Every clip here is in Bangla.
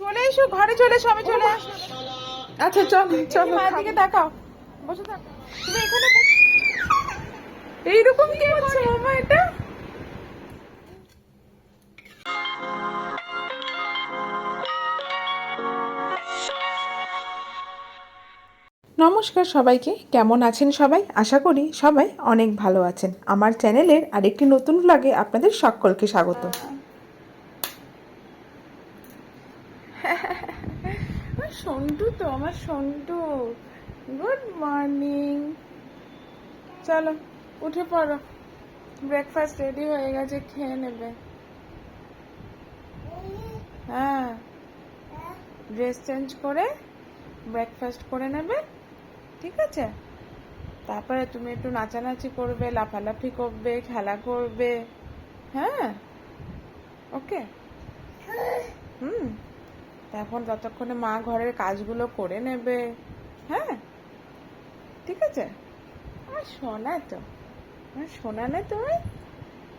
চলে এসো ঘরে চলে এসো আমি চলে আসব আচ্ছা চল চল মায়ের দিকে তাকাও। বসে থাকো। তুমি এখানে এইরকম কি হচ্ছে মামা এটা? নমস্কার সবাইকে। কেমন আছেন সবাই? আশা করি সবাই অনেক ভালো আছেন। আমার চ্যানেলের আরেকটি নতুন ব্লগে আপনাদের সকলকে স্বাগত। সন্টু তো, আমার সন্টু গুড মর্নিং চলো, উঠে পড়ো। ব্রেকফাস্ট রেডি হয়ে গেছে, খেয়ে নেবে। হ্যাঁ। ড্রেস চেঞ্জ করে ব্রেকফাস্ট করে নেবে। ঠিক আছে? তারপরে তুমি একটু নাচানাচি করবে, লাফালাফি করবে, খেলা করবে। হ্যাঁ? ওকে? হুম। এখন ততক্ষণে মা ঘরের কাজগুলো করে নেবে। হ্যাঁ? ঠিক আছে? আর শোনা তো। সোনা না তুমি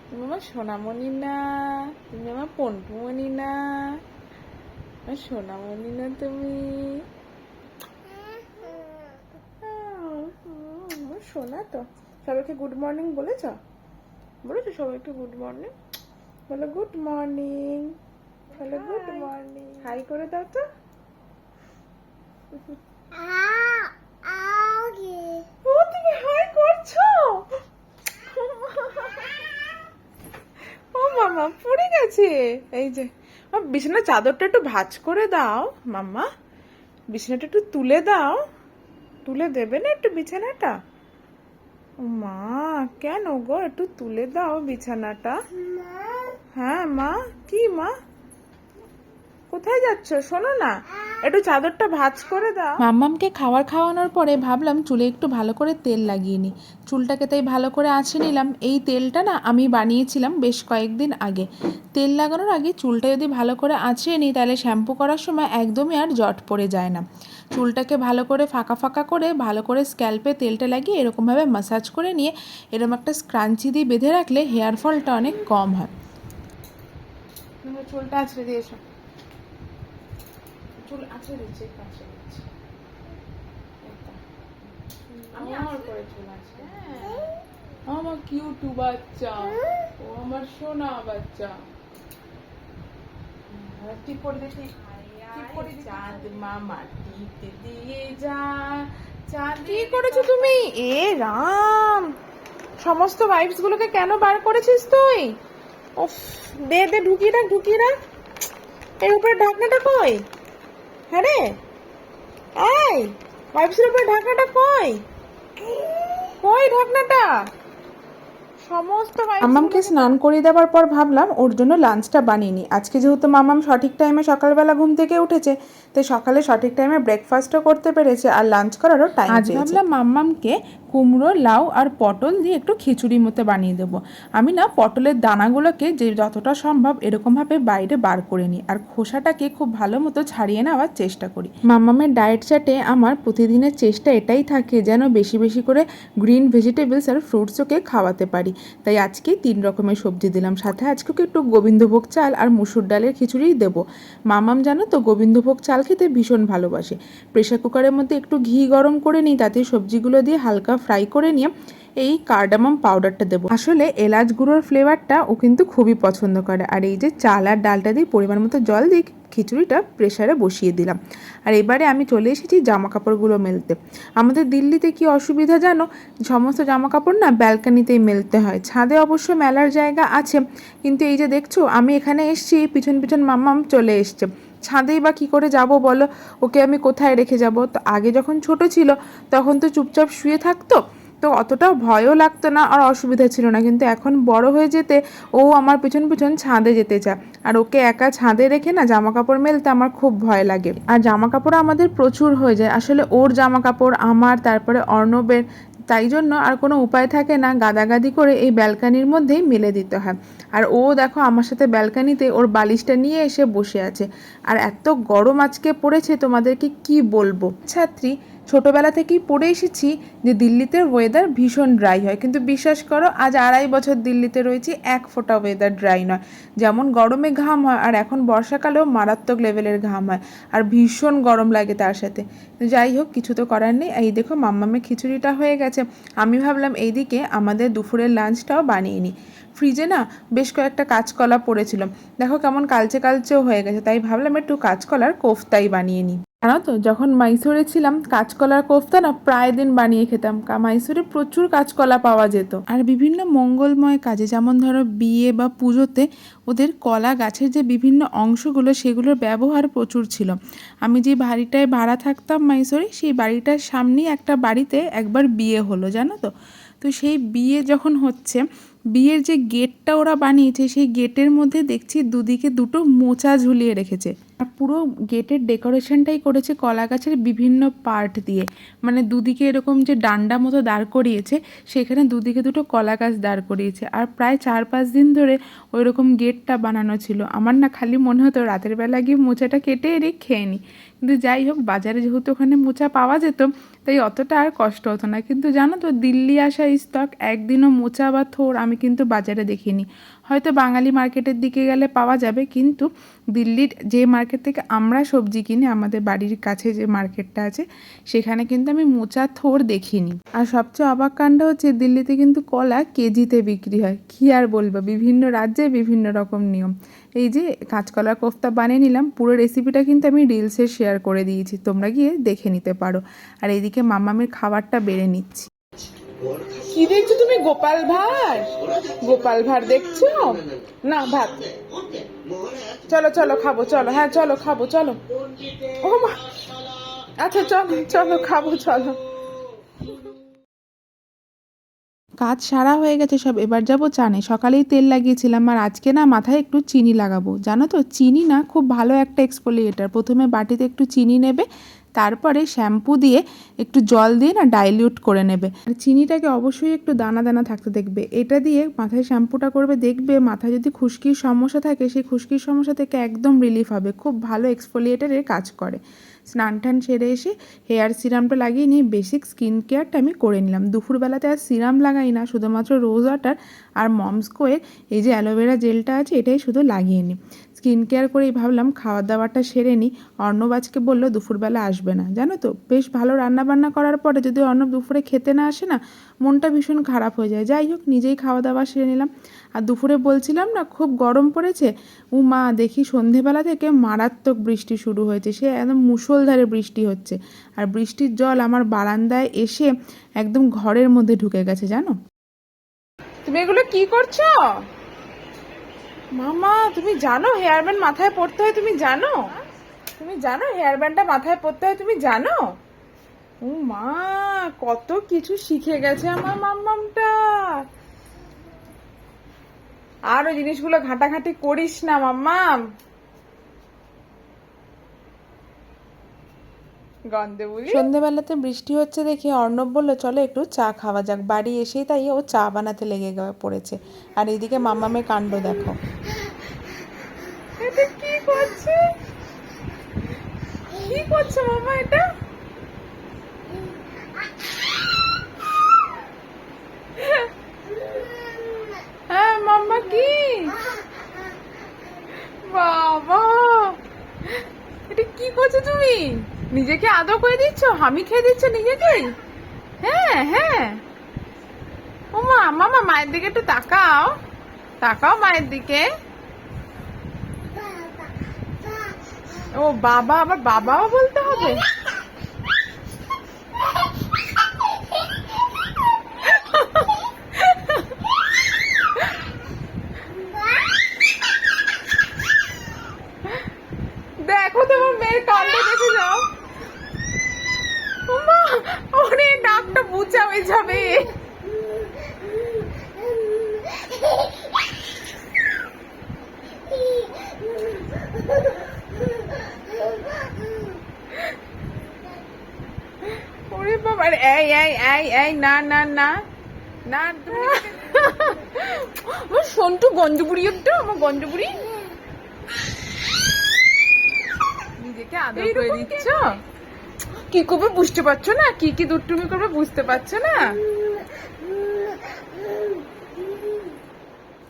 তুমি আমার সোনামণি না। তুমি আমার পন্টুমণি না। আমার সোনামণি না তুমি। সোনা তো? সবাইকে গুড মর্নিং বলেছ? বলেছ সবাইকে গুড মর্নিং বলো গুড মর্নিং বলো গুড মর্নিং হাই করে দাও তো। ও তুমি হাই করছ? ও মামা পড়ে গেছে। এই যে বিছানার চাদরটা একটু ভাঁজ করে দাও মাম্মা। বিছানাটা একটু তুলে দাও। তুলে দেবে না একটু বিছানাটা? মা কেন গো? একটু তুলে দাও বিছানাটা। হ্যাঁ মা কি মা? কোথায় যাচ্ছ? শোনো না একটু চাদরটা ভাঁজ করে দাও। মাম্মামকে খাবার খাওয়ানোর পরে ভাবলাম চুলে একটু ভালো করে তেল লাগিয়ে নিই। চুলটাকে তাই ভালো করে আঁচড়ে নিলাম। এই তেলটা না আমি বানিয়েছিলাম বেশ কয়েকদিন আগে। তেল লাগানোর আগে চুলটা যদি ভালো করে আঁচড়ে নিই তাহলে শ্যাম্পু করার সময় একদমই আর জট পড়ে যায় না। চুলটাকে ভালো করে ফাঁকা ফাঁকা করে ভালো করে স্ক্যাল্পে তেলটা লাগিয়ে এরকমভাবে মাসাজ করে নিয়ে এরকম একটা স্ক্রাঞ্চি দিয়ে বেঁধে রাখলে হেয়ার ফলটা অনেক কম হয়। চুলটা আঁচড়ে দিয়েছ চুল আঁচড়ে দিচ্ছি। আমি আমার করে চুল আঁচড়ে আমার কিউটু বাচ্চা। ও আমার সোনা বাচ্চা। টিপ টিপ করে দেখি। চাঁদ মামা টিপ দিয়ে যা কি করেছ তুমি? এ রাম! সমস্ত ভাইবস গুলোকে কেন বার করেছিস তুই? উফ দে দে ঢুকিয়ে রাখ ঢুকিয়ে রাখ। এর উপরে ঢাকনাটা কই? হ্যাঁ রে। এই ভাইবসের উপরে ঢাকনাটা কই? কই ঢাকনাটা? মাম্মামকে স্নান করিয়ে দেওয়ার পর ভাবলাম ওর জন্য লাঞ্চটা বানিয়ে নিই। আজকে যেহেতু মাম্মাম সঠিক টাইমে সকালবেলা ঘুম থেকে উঠেছে তাই সকালে সঠিক টাইমে ব্রেকফাস্টও করতে পেরেছে আর লাঞ্চ করারও টাইম আজ ভাবলাম মাম্মামকে কুমড়ো লাউ আর পটল দিয়ে একটু খিচুড়ি মতো বানিয়ে দেবো। আমি না পটলের দানাগুলোকে যে যতটা সম্ভব এরকমভাবে বাইরে বার করে নিই আর খোসাটাকে খুব ভালো মতো ছাড়িয়ে নেওয়ার চেষ্টা করি। মাম্মামের ডায়েট চার্টে আমার প্রতিদিনের চেষ্টা এটাই থাকে যেন বেশি বেশি করে গ্রিন ভেজিটেবলস আর ফ্রুটস ওকে খাওয়াতে পারি। তাই আজকে তিন রকমের সবজি দিলাম সাথে। আজকে একটু গোবিন্দভোগ চাল আর মুসুর ডালের খিচুড়িই দেবো। মামাম, জানো তো, গোবিন্দভোগ চাল খেতে ভীষণ ভালোবাসে। প্রেশার কুকারের মধ্যে একটু ঘি গরম করে নিই, তাতে সবজিগুলো দিয়ে হালকা ফ্রাই করে নিয়ে এই কার্ডামাম পাউডারটা দেবো। আসলে এলাচ গুঁড়োর ফ্লেভারটা ও কিন্তু খুবই পছন্দ করে। আর এই যে চাল আর ডালটা দিয়ে পরিমাণ মতো জল দিয়ে খিচুড়িটা প্রেশারে বসিয়ে দিলাম। আর এবারে আমি চলে এসেছি জামা কাপড়গুলো মেলতে। আমাদের দিল্লিতে কি অসুবিধা জানো? সমস্ত জামা কাপড় না ব্যালকানিতেই মেলতে হয়। ছাদে অবশ্য মেলার জায়গা আছে। কিন্তু এই যে দেখছ, আমি এখানে এসছি, পিছন পিছন মাম্মাম চলে এসছে। ছাদেই বা কী করে যাব বলো? ওকে আমি কোথায় রেখে যাব? তো আগে যখন ছোট ছিল, তখন তো চুপচাপ শুয়ে থাকতো। তো অতটা ভয়ও লাগতো না আর অসুবিধা ছিল না। কিন্তু এখন বড় হয়ে যেতে ও আমার পিছন পিছন ছাদে যেতে চায়। আর ওকে একা ছাদে রেখে না জামা কাপড় মেলতে আমার খুব ভয় লাগে। আর জামা কাপড় আমাদের প্রচুর হয়ে যায়। আসলে ওর জামা কাপড় আমার, তারপরে অর্ণবের, তাই জন্য আর কোনো উপায় থাকে না গাদাগাদি করে এই ব্যালকানির মধ্যেই মেলে দিতে হয়। আর ও দেখো আমার সাথে ব্যালকানিতে ওর বালিশটা নিয়ে এসে বসে আছে। আর এত গরম আজকে পড়েছে তোমাদেরকে কি বলব? ছাত্রী ছোটোবেলা থেকেই পড়ে এসেছি যে দিল্লিতে ওয়েদার ভীষণ ড্রাই হয়। কিন্তু বিশ্বাস করো, আজ আড়াই বছর দিল্লিতে রয়েছি, এক ফোঁটা ওয়েদার ড্রাই নয়। যেমন গরমে ঘাম হয়, আর এখন বর্ষাকালেও মারাত্মক লেভেলের ঘাম হয়, আর ভীষণ গরম লাগে তার সাথে। যাই হোক, কিছু তো করার নেই। এই দেখো, মাম্মামের খিচুড়িটা হয়ে গেছে। আমি ভাবলাম এইদিকে আমাদের দুপুরের লাঞ্চটাও বানিয়ে নিই। ফ্রিজে না বেশ কয়েকটা কাঁচকলা পড়েছিল। দেখো কেমন কালচে কালচেও হয়ে গেছে। তাই ভাবলাম একটু কাঁচকলার কোফতাই বানিয়ে নিই। জানো তো, যখন মাইসোরে ছিলাম, কাঁচকলার কোফতা না প্রায় দিন বানিয়ে খেতাম। মাইসোরে প্রচুর কাঁচকলা পাওয়া যেত। আর বিভিন্ন মঙ্গলময় কাজে, যেমন ধরো বিয়ে বা পুজোতে ওদের কলা গাছের যে বিভিন্ন অংশগুলো, সেগুলোর ব্যবহার প্রচুর ছিল। আমি যে বাড়িটায় ভাড়া থাকতাম মাইসোরে, সেই বাড়িটার সামনেই একটা বাড়িতে একবার বিয়ে হলো, জানো তো? তো সেই বিয়ে যখন হচ্ছে, বিয়ের যে গেটটা ওরা বানিয়েছে, সেই গেটের মধ্যে দেখছি দুদিকে দুটো মোচা ঝুলিয়ে রেখেছে। আর পুরো গেটের ডেকোরেশনটাই করেছে কলা গাছের বিভিন্ন পার্ট দিয়ে। মানে দুদিকে এরকম যে ডান্ডা মতো দাঁড় করিয়েছে, সেখানে দুদিকে দুটো কলা গাছ দাঁড় করিয়েছে। আর প্রায় চার পাঁচ দিন ধরে ওই রকম গেটটা বানানো ছিল। আমার না খালি মনে হতো রাতের বেলা গিয়ে মোচাটা কেটে এনে খেয়ে নিই কিন্তু যাই হোক, বাজারে যেহেতু ওখানে মোচা পাওয়া যেত, তাই অতটা আর কষ্ট হতো না। কিন্তু জানো তো, দিল্লি আসা স্টক একদিনও মোচা বা থোর আমি কিন্তু বাজারে দেখিনি। হয়তো বাঙালি মার্কেটের দিকে গেলে পাওয়া যাবে, কিন্তু দিল্লির যে মার্কেট থেকে আমরা সবজি কিনি, আমাদের বাড়ির কাছে যে মার্কেটটা আছে, সেখানে কিন্তু আমি মোচা, থোর দেখিনি। আর সবচেয়ে অবাক কাণ্ড হচ্ছে, দিল্লিতে কিন্তু কলা কেজিতে বিক্রি হয়। কী আর বলব? বিভিন্ন রাজ্যে বিভিন্ন রকম নিয়ম। এই যে কাঁচকলার কোফতা বানিয়ে নিলাম, পুরো রেসিপিটা কিন্তু আমি রিলসে শেয়ার করে দিয়েছি, তোমরা গিয়ে দেখে নিতে পারো। আর এইদিকে মামামের খাবারটা বেড়ে নিচ্ছি। কি দেখছ তুমি? গোপাল ভাঁড়? গোপাল ভাঁড় দেখছ? না, ভাত। চলো চলো, খাব, চলো হ্যাঁ চলো, খাব, চলো। ও মা আচ্ছা চলো চলো, খাব, চলো। কাজ সারা হয়ে গেছে সব, এবার যাব চানে। সকালেই তেল লাগিয়েছিলাম, আর আজকে না মাথায় একটু চিনি লাগাবো। জানো তো, চিনি না খুব ভালো একটা এক্সফোলিয়েটার প্রথমে বাটিতে একটু চিনি নেবে, তারপরে শ্যাম্পু দিয়ে একটু জল দিয়ে না ডাইলিউট করে নেবে। আর চিনিটাকে অবশ্যই একটু দানা দানা থাকতে দেখবে। এটা দিয়ে মাথায় শ্যাম্পুটা করবে, দেখবে মাথায় যদি খুশকির সমস্যা থাকে, সেই খুশকির সমস্যা থেকে একদম রিলিফ হবে। খুব ভালো এক্সফোলিয়েটারের কাজ করে। স্নান টান সেরে এসে হেয়ার সিরামটা লাগিয়ে নিয়ে বেসিক স্কিন কেয়ারটা আমি করে নিলাম। দুপুরবেলাতে আর সিরাম লাগাই না, শুধুমাত্র রোজ ওয়াটার আর মমস্কোয়ের এই যে অ্যালোভেরা জেলটা আছে, এটাই শুধু লাগিয়ে নিই। স্কিন কেয়ার করেই ভাবলাম খাওয়া দাওয়াটা সেরে নিই। অর্ণব আজকে বলল, দুপুরবেলা আসবে না। জানো তো, বেশ ভালো রান্না বান্না করার পরে যদি অর্ণব দুপুরে খেতে না আসে না, মনটা ভীষণ খারাপ হয়ে যায়। যাই হোক, নিজেই খাওয়া দাওয়া সেরে নিলাম। আর দুপুরে বলছিলাম না, খুব গরম পড়েছে। ও মা, দেখি সন্ধেবেলা থেকে মারাত্মক বৃষ্টি শুরু হয়েছে। সে একদম মুষলধারে বৃষ্টি হচ্ছে। আর বৃষ্টির জল আমার বারান্দায় এসে একদম ঘরের মধ্যে ঢুকে গেছে, জানো? তুমি এগুলো কি করছ? মামা, তুমি জানো হেয়ার ব্যান্ড মাথায় পড়তে হয় তুমি জানো? তুমি জানো হেয়ার ব্যান্ডটা মাথায় পড়তে হয় তুমি জানো? ও মা, কত কিছু শিখে গেছে আমার মাম্মামটা। আর ওই জিনিসগুলো ঘাটাঘাটি করিস না মাম্মাম। গন্ধে বলি সন্ধেবেলাতে বৃষ্টি হচ্ছে দেখে অর্ণব বলল চলো একটু চা খাওয়া যাক। বাড়ি এসেই তাই ও চা বানাতে লেগে পড়েছে। আর এইদিকে মাম্মামের কাণ্ড দেখো। এটা কি করছে? কি করছে মামা এটা? হ্যাঁ মাম্মা কি? বাবা! এটা কি করছ তুমি? নিজেকে আদর করে দিচ্ছ? হামি খেয়ে দিচ্ছ নিজেকে? হ্যাঁ হ্যাঁ। ও মা, মামা, মায়ের দিকে একটু তাকাও। তাকাও মায়ের দিকে। ও বাবা, আবার বাবাও বলতে হবে দেখো তোমার মেয়ের কাণ্ড দেখে যাও মা ওরে নাকটা বুচা হয়ে যাবে ওরে বাবা এই এই এই এই না না না না তুমি আমার সন্টু গঞ্জবুড়ি একটা আমার গঞ্জবুড়ি নিজেকে আদর করে দিচ্ছ? কি করবে বুঝতে পারছ না? কি কি দুটুমি করবে বুঝতে পারছ না?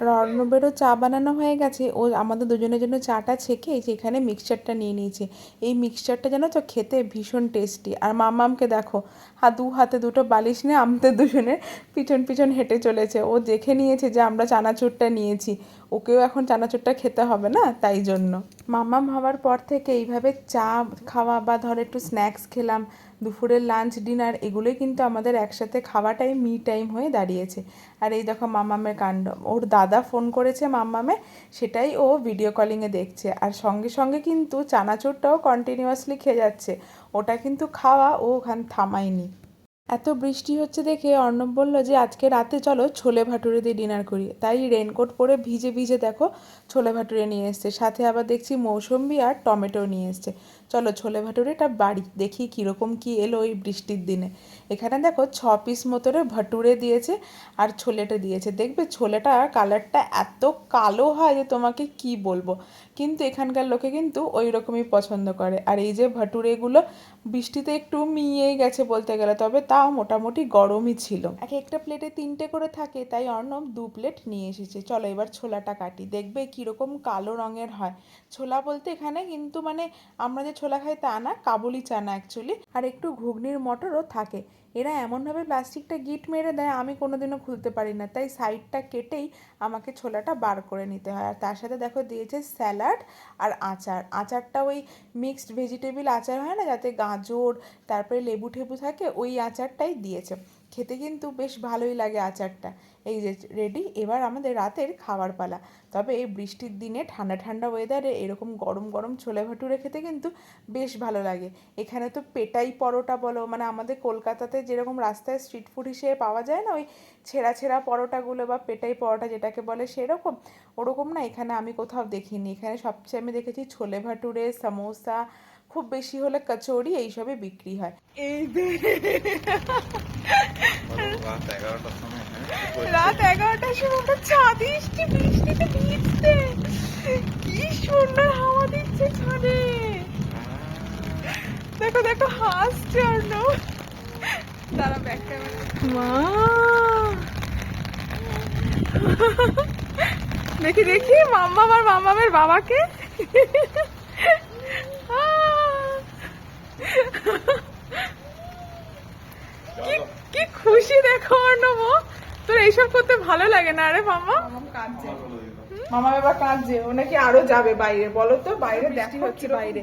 অর্ণবেরও চা বানানো হয়ে গেছে। ও আমাদের দুজনের জন্য চাটা ছেঁকে এখানে মিক্সচারটা নিয়ে নিয়েছে। এই মিক্সচারটা যেন তো খেতে ভীষণ টেস্টি আর মামামকে দেখো, হা, দু হাতে দুটো বালিশ নিয়ে আমাদের দুজনের পিছন পিছন হেঁটে চলেছে। ও দেখে নিয়েছে যে আমরা চানাচুরটা নিয়েছি। ওকেও এখন চানাচুরটা খেতে হবে না? তাই জন্য। মামাম হওয়ার পর থেকে এইভাবে চা খাওয়া বা ধর একটু স্ন্যাক্স খেলাম, দুপুরের লাঞ্চ ডিনার এগুলোই কিন্তু আমাদের একসাথে খাওয়াটাই মি টাইম হয়ে দাঁড়িয়েছে। আর এই দেখো মামামের কাণ্ড। ওর দাদা ফোন করেছে মামামে সেটাই ও ভিডিও কলিংয়ে দেখছে। আর সঙ্গে সঙ্গে কিন্তু চানাচুরটাও কন্টিনিউয়াসলি খেয়ে যাচ্ছে। ওটা কিন্তু খাওয়া ও ওখানে থামায়নি। এত বৃষ্টি হচ্ছে দেখে অর্ণব বলল যে, আজকে রাতে চলো ছোলে ভাটুরে দিয়ে ডিনার করি। তাই রেনকোট পরে ভিজে ভিজে দেখো ছোলে ভাটুরে নিয়ে এসছে। সাথে আবার দেখছি মৌসম্বি আর টমেটো নিয়ে এসছে। চলো ছোলে ভাটুরেটা বাড়ি, দেখি কীরকম কি এলো এই বৃষ্টির দিনে। এখানে দেখো ছ পিস মতরে ভাটুরে দিয়েছে আর ছোলেটা দিয়েছে। দেখবে ছোলেটা কালারটা এত কালো হয় যে তোমাকে কি বলব? কিন্তু এখানকার লোকে কিন্তু ওই রকমই পছন্দ করে। আর এই যে ভাটুরেগুলো বৃষ্টিতে একটু মিয়েই গেছে বলতে গেলে, তবে তাও মোটামুটি গরমই ছিল। এক একটা প্লেটে তিনটে করে থাকে, তাই অর্ণব দু প্লেট নিয়ে এসেছে। চলো এবার ছোলাটা কাটি, দেখবে কীরকম কালো রঙের হয়। ছোলা বলতে এখানে কিন্তু মানে আমরা যে ছোলা খাই তা না, কাবুলি চানা অ্যাকচুয়ালি আর একটু ঘুগনির মটরও থাকে। এরা এমনভাবে প্লাস্টিকটা গিট মেরে দেয়, আমি কোনোদিনও খুলতে পারি না। তাই সাইডটা কেটেই আমাকে ছোলাটা বার করে নিতে হয়। আর তার সাথে দেখো দিয়েছে স্যালাড আর আচার। আচারটা ওই মিক্সড ভেজিটেবল আচার হয় না, যাতে গাজর, তারপরে লেবু ঠেবু থাকে, ওই আচারটাই দিয়েছে। খেতে কিন্তু বেশ ভালোই লাগে আচারটা। এই যে রেডি, এবার আমাদের রাতের খাবার পালা। তবে এই বৃষ্টির দিনে ঠান্ডা ঠান্ডা ওয়েদারে এরকম গরম গরম ছোলে ভাটুরে খেতে কিন্তু বেশ ভালো লাগে। এখানে তো পেটাই পরোটা বলো মানে আমাদের কলকাতাতে যেরকম রাস্তায় স্ট্রিট ফুড হিসেবে পাওয়া যায় না, ওই ছেঁড়া ছেঁড়া পরোটাগুলো বা পেটাই পরোটা যেটাকে বলে সেরকম, ওরকম না, এখানে আমি কোথাও দেখিনি। এখানে সবচেয়ে আমি দেখেছি ছোলে ভাটুরে, সামোসা, খুব বেশি হলে কচুরি এইসবে বিক্রি হয়। এই রাত এগারোটার সময় হ্যাঁ কি সুন্দর হাওয়া দিচ্ছে দেখো দেখো দেখি দেখি মাম্মা আর মাম্মামের বাবাকে আহ! কি কি খুশি দেখো অর্ণব। তোর এইসব করতে ভালো লাগে না আরে মামা? মামা এবার কাঁদছে। ও নাকি আরও যাবে বাইরে। বলো তো বাইরে দেখি হচ্ছে বাইরে।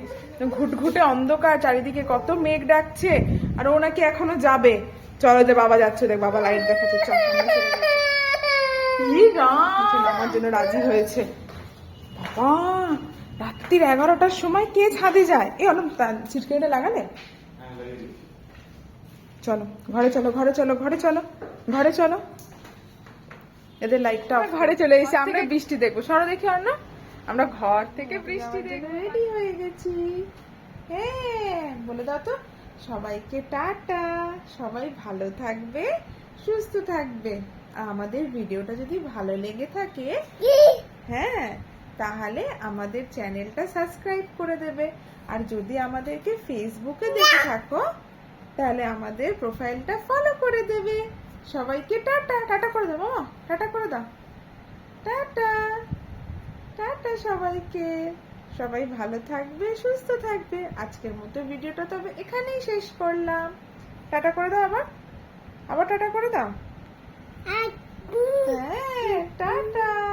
ঘুটঘুটে অন্ধকার চারিদিকে কত মেঘ ডাকছে। আর ও নাকি এখনও যাবে। চলো যে বাবা যাচ্ছে। দেখ বাবা লাইট দেখাচ্ছে। চল আমরা জন্য রাজি হয়েছে। বাবা রাত্রির এগারোটার সময় কে ছাদে যায়? এই অলম ছিটকেটা লাগালে? চলো ঘরে চলো ঘরে চলো ঘরে চলো ঘরে চলো। এদের লাইটটা ঘরে চলে এসে আমরা বৃষ্টি দেখব। সরো দেখি আর না আমরা ঘর থেকে বৃষ্টি দেখব। রেডি হয়ে গেছি। হ্যাঁ বলে দাও তো। সবাইকে টাটা। সবাই ভালো থাকবে সুস্থ থাকবে। আমাদের ভিডিওটা যদি ভালো লেগে থাকে হ্যাঁ তাহলে আমাদের চ্যানেলটা সাবস্ক্রাইব করে দেবে। আর যদি আমাদেরকে ফেসবুকে দেখে থাকো তাহলে আমাদের প্রোফাইলটা ফলো করে দেবে। সবাইকে টাটা। টাটা করে দাও মামা। টাটা করে দাও। টাটা। টাটা সবাইকে। সবাই ভালো থাকবে সুস্থ থাকবে। আজকের মতো ভিডিওটা তবে এখানেই শেষ করলাম। টাটা করে দাও আবার। আবার টাটা করে দাও। হ্যাঁ টাটা।